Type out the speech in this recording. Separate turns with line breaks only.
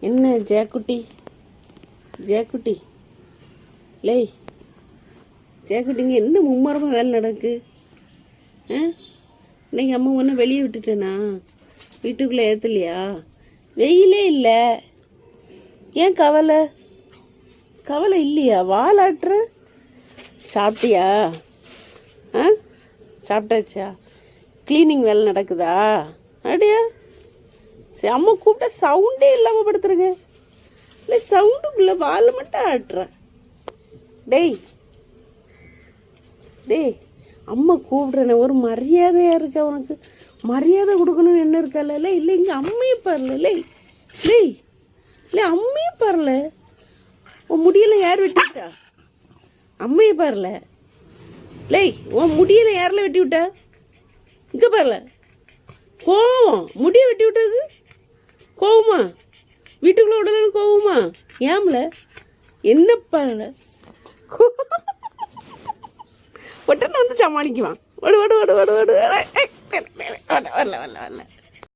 என்ன ஜெயக்குட்டி? ஜெயக்குட்டி. லேய் ஜெயக்குட்டிங்க என்ன மும்மரமாக வேலை நடக்கு? ஆ? இன்னைக்கு அம்மா ஒன்று வெளியே விட்டுட்டேனா? வீட்டுக்குள்ளே ஏற்றலையா வெயிலே இல்லை. ஏன் கவலை? கவலை இல்லையா? வாலாட்டுற சாப்பிட்டியா? ஆ? சாப்பிட்டாச்சா? க்ளீனிங் வேலை நடக்குதா? அப்படியா சரி அம்மா கூப்பிட்டா சவுண்டே இல்லாமல் படுத்துருங்க இல்லை சவுண்டுக்குள்ளே வால் மட்டும் ஆட்டுறேன். டேய் டேய் அம்மா கூப்பிட்றேனே ஒரு மரியாதையாக இருக்கா உனக்கு? மரியாதை கொடுக்கணும்னு என்ன இருக்கல இல்லை இல்லை இங்கே அம்மையும் பரல இல்லை லேய் இல்லை அம்மையும் பரல உன் முடியல யார் வெட்டிவிட்டா? அம்மையை பரல லேய் உன் முடியல யாரில் வெட்டி விட்டா இங்கே பரல கோவம். முடிய வெட்டி விட்டது கோவமா வீட்டுக்குள்ளே உடனே கோவமா ஏம்ல என்ன பண்ணல உடனே வந்து சமாளிக்குவான் வடு வடு வடு வடு வடு வரல வரல வரல